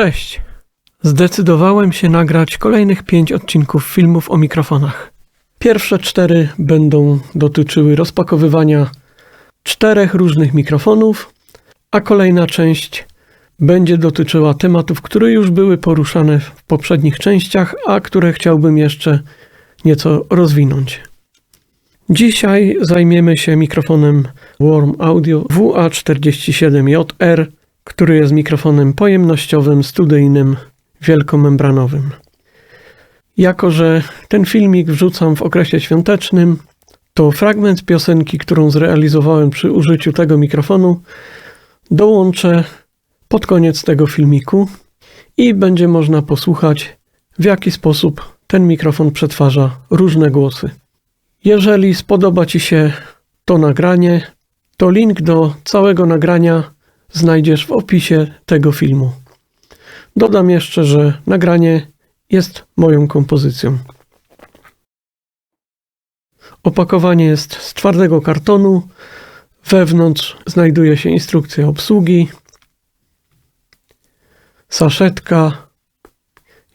Cześć! Zdecydowałem się nagrać kolejnych pięć odcinków filmów o mikrofonach. Pierwsze cztery będą dotyczyły rozpakowywania czterech różnych mikrofonów, a kolejna część będzie dotyczyła tematów, które już były poruszane w poprzednich częściach, a które chciałbym jeszcze nieco rozwinąć. Dzisiaj zajmiemy się mikrofonem Warm Audio WA47JR, który jest mikrofonem pojemnościowym, studyjnym, wielkomembranowym. Jako, że ten filmik wrzucam w okresie świątecznym, to fragment piosenki, którą zrealizowałem przy użyciu tego mikrofonu, dołączę pod koniec tego filmiku i będzie można posłuchać, w jaki sposób ten mikrofon przetwarza różne głosy. Jeżeli spodoba Ci się to nagranie, to link do całego nagrania znajdziesz w opisie tego filmu. Dodam jeszcze, że nagranie jest moją kompozycją. Opakowanie jest z twardego kartonu. Wewnątrz znajduje się instrukcja obsługi, saszetka,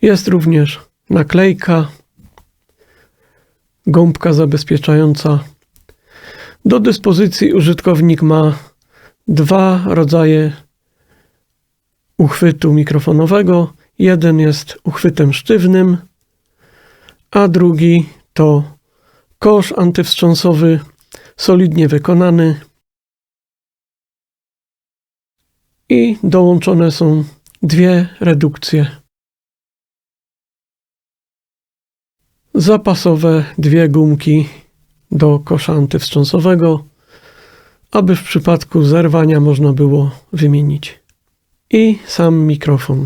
jest również naklejka, gąbka zabezpieczająca. Do dyspozycji użytkownik ma dwa rodzaje uchwytu mikrofonowego. Jeden jest uchwytem sztywnym, a drugi to kosz antywstrząsowy solidnie wykonany i dołączone są dwie redukcje. Zapasowe dwie gumki do kosza antywstrząsowego, aby w przypadku zerwania można było wymienić. I sam mikrofon.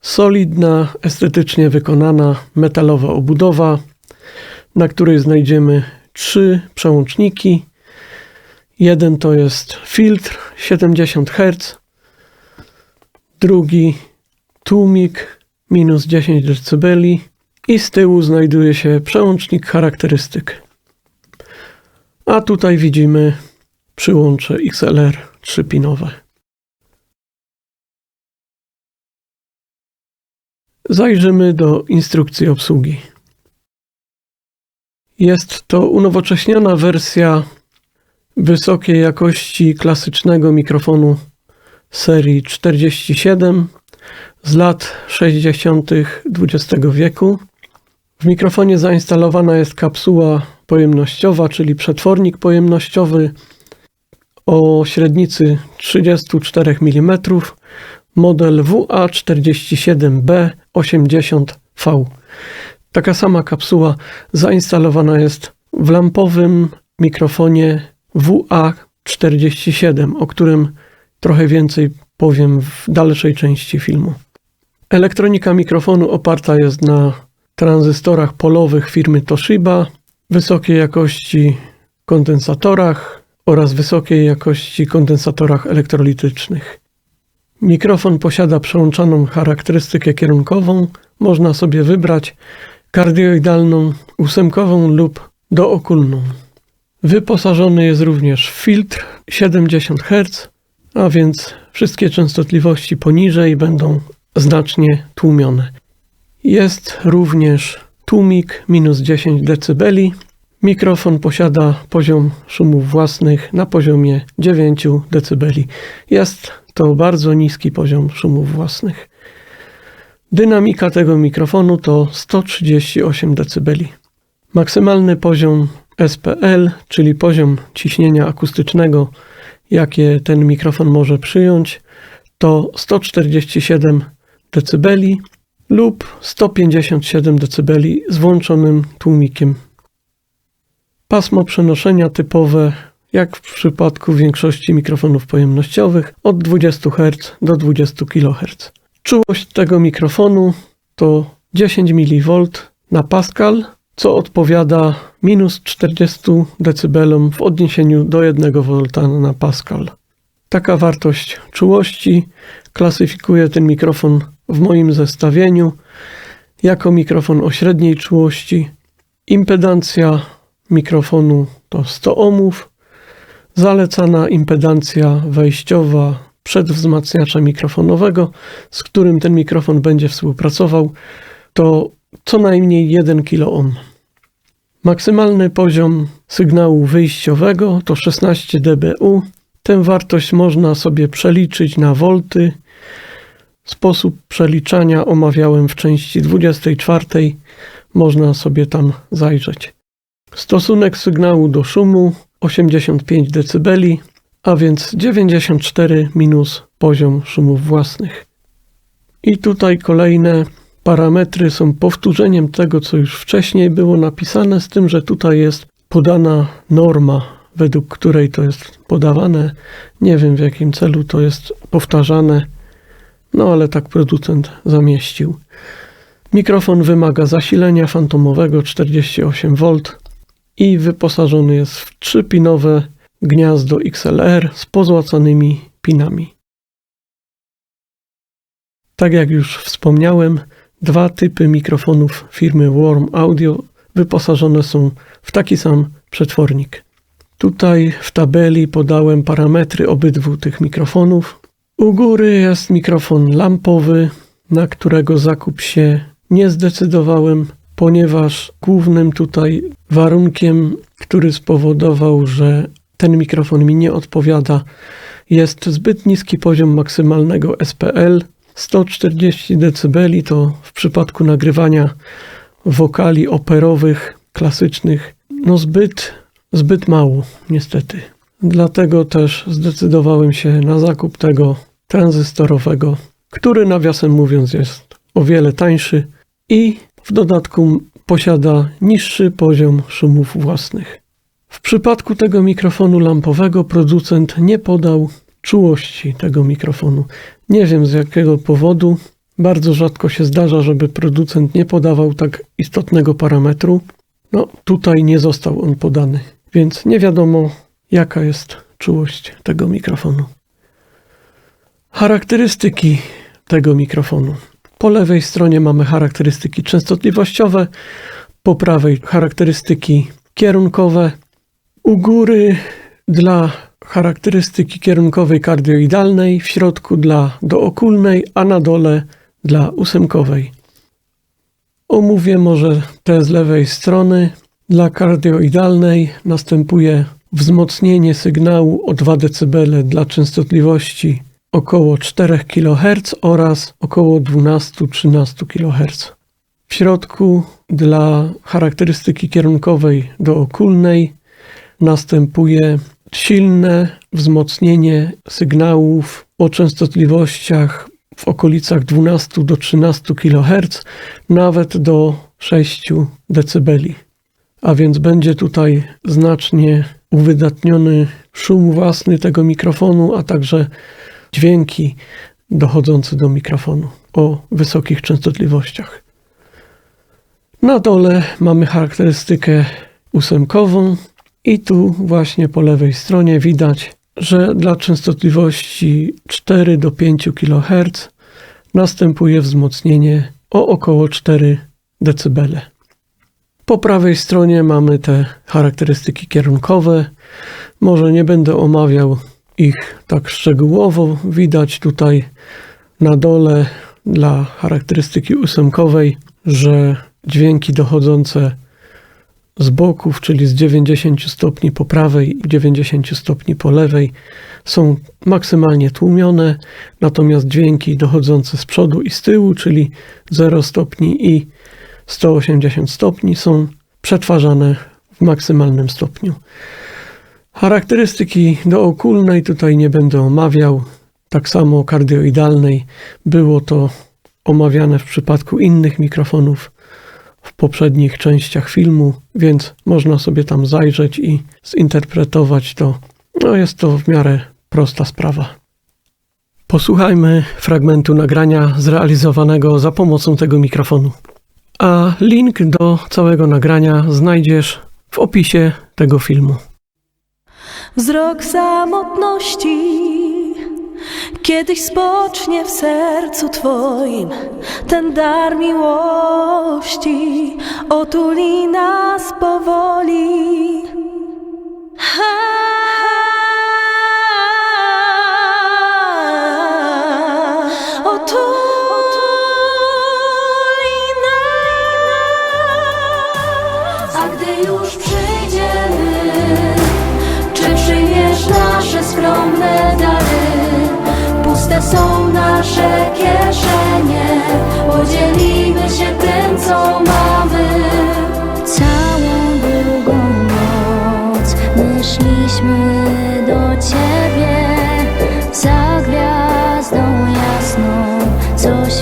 Solidna, estetycznie wykonana metalowa obudowa, na której znajdziemy trzy przełączniki. Jeden to jest filtr 70 Hz, drugi tłumik minus 10 dB i z tyłu znajduje się przełącznik charakterystyk. A tutaj widzimy przyłącze XLR 3-pinowe. Zajrzymy do instrukcji obsługi. Jest to unowocześniona wersja wysokiej jakości klasycznego mikrofonu serii 47 z lat 60. XX wieku. W mikrofonie zainstalowana jest kapsuła pojemnościowa, czyli przetwornik pojemnościowy o średnicy 34 mm, model WA47B80V. Taka sama kapsuła zainstalowana jest w lampowym mikrofonie WA47, o którym trochę więcej powiem w dalszej części filmu. Elektronika mikrofonu oparta jest na tranzystorach polowych firmy Toshiba, wysokiej jakości kondensatorach oraz wysokiej jakości kondensatorach elektrolitycznych. Mikrofon posiada przełączaną charakterystykę kierunkową. Można sobie wybrać kardioidalną, ósemkową lub dookulną. Wyposażony jest również w filtr 70 Hz, a więc wszystkie częstotliwości poniżej będą znacznie tłumione. Jest również tłumik minus 10 dB. Mikrofon posiada poziom szumów własnych na poziomie 9 dB. Jest to bardzo niski poziom szumów własnych. Dynamika tego mikrofonu to 138 dB. Maksymalny poziom SPL, czyli poziom ciśnienia akustycznego, jakie ten mikrofon może przyjąć, to 147 dB lub 157 dB z włączonym tłumikiem. Pasmo przenoszenia typowe, jak w przypadku większości mikrofonów pojemnościowych, od 20 Hz do 20 kHz. Czułość tego mikrofonu to 10 mV na Pascal, co odpowiada minus 40 dB w odniesieniu do 1 V na Pascal. Taka wartość czułości klasyfikuje ten mikrofon w moim zestawieniu jako mikrofon o średniej czułości. Impedancja mikrofonu to 100 ohmów. Zalecana impedancja wejściowa przedwzmacniacza mikrofonowego, z którym ten mikrofon będzie współpracował, to co najmniej 1 kOhm. Maksymalny poziom sygnału wyjściowego to 16 dBu. Tę wartość można sobie przeliczyć na wolty. Sposób przeliczania omawiałem w części 24. Można sobie tam zajrzeć. Stosunek sygnału do szumu 85 dB, a więc 94 minus poziom szumów własnych. I tutaj kolejne parametry są powtórzeniem tego, co już wcześniej było napisane, z tym, że tutaj jest podana norma, według której to jest podawane. Nie wiem w jakim celu to jest powtarzane, no ale tak producent zamieścił. Mikrofon wymaga zasilenia fantomowego 48V i wyposażony jest w trzypinowe gniazdo XLR z pozłacanymi pinami. Tak jak już wspomniałem, dwa typy mikrofonów firmy Warm Audio wyposażone są w taki sam przetwornik. Tutaj w tabeli podałem parametry obydwu tych mikrofonów. U góry jest mikrofon lampowy, na którego zakup się nie zdecydowałem, ponieważ głównym tutaj warunkiem, który spowodował, że ten mikrofon mi nie odpowiada, jest zbyt niski poziom maksymalnego SPL. 140 dB to w przypadku nagrywania wokali operowych, klasycznych, no zbyt, zbyt mało, niestety. Dlatego też zdecydowałem się na zakup tego tranzystorowego, który nawiasem mówiąc jest o wiele tańszy i w dodatku posiada niższy poziom szumów własnych. W przypadku tego mikrofonu lampowego producent nie podał czułości tego mikrofonu. Nie wiem z jakiego powodu. Bardzo rzadko się zdarza, żeby producent nie podawał tak istotnego parametru. No, tutaj nie został on podany, więc nie wiadomo, jaka jest czułość tego mikrofonu. Charakterystyki tego mikrofonu. Po lewej stronie mamy charakterystyki częstotliwościowe, po prawej charakterystyki kierunkowe. U góry dla charakterystyki kierunkowej kardioidalnej, w środku dla dookulnej, a na dole dla ósemkowej. Omówię może te z lewej strony. Dla kardioidalnej następuje wzmocnienie sygnału o 2 dB dla częstotliwości około 4 kHz oraz około 12-13 kHz. W środku dla charakterystyki kierunkowej dookulnej następuje silne wzmocnienie sygnałów o częstotliwościach w okolicach 12 do 13 kHz, nawet do 6 dB. A więc będzie tutaj znacznie uwydatniony szum własny tego mikrofonu, a także dźwięki dochodzące do mikrofonu o wysokich częstotliwościach. Na dole mamy charakterystykę ósemkową i tu właśnie po lewej stronie widać, że dla częstotliwości 4 do 5 kHz następuje wzmocnienie o około 4 dB. Po prawej stronie mamy te charakterystyki kierunkowe. Może nie będę omawiał ich tak szczegółowo. Widać tutaj na dole dla charakterystyki ósemkowej, że dźwięki dochodzące z boków, czyli z 90 stopni po prawej i 90 stopni po lewej, są maksymalnie tłumione, natomiast dźwięki dochodzące z przodu i z tyłu, czyli 0 stopni i 180 stopni, są przetwarzane w maksymalnym stopniu. Charakterystyki dookulnej tutaj nie będę omawiał. Tak samo kardioidalnej było to omawiane w przypadku innych mikrofonów w poprzednich częściach filmu, więc można sobie tam zajrzeć i zinterpretować to. No jest to w miarę prosta sprawa. Posłuchajmy fragmentu nagrania zrealizowanego za pomocą tego mikrofonu. A link do całego nagrania znajdziesz w opisie tego filmu. Wzrok samotności kiedyś spocznie w sercu Twoim. Ten dar miłości otuli nas powoli. Ha!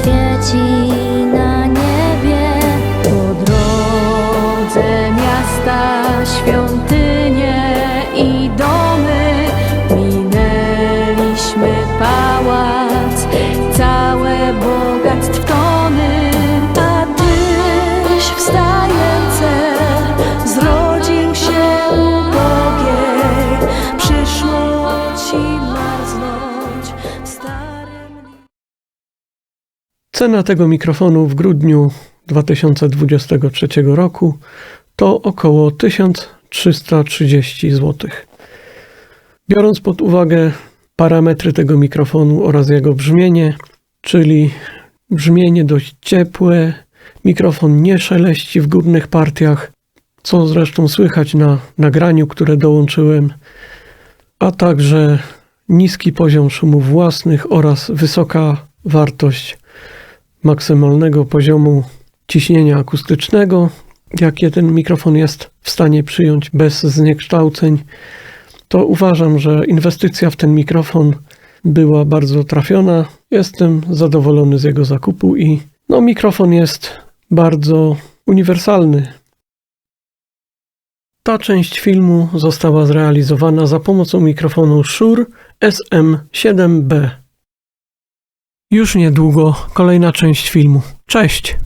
Co świeci Cena tego mikrofonu w grudniu 2023 roku to około 1330 zł. Biorąc pod uwagę parametry tego mikrofonu oraz jego brzmienie, czyli brzmienie dość ciepłe, mikrofon nie szeleści w górnych partiach, co zresztą słychać na nagraniu, które dołączyłem, a także niski poziom szumów własnych oraz wysoka wartość maksymalnego poziomu ciśnienia akustycznego, jakie ten mikrofon jest w stanie przyjąć bez zniekształceń, to uważam, że inwestycja w ten mikrofon była bardzo trafiona. Jestem zadowolony z jego zakupu i no, mikrofon jest bardzo uniwersalny. Ta część filmu została zrealizowana za pomocą mikrofonu Shure SM7B. Już niedługo kolejna część filmu. Cześć!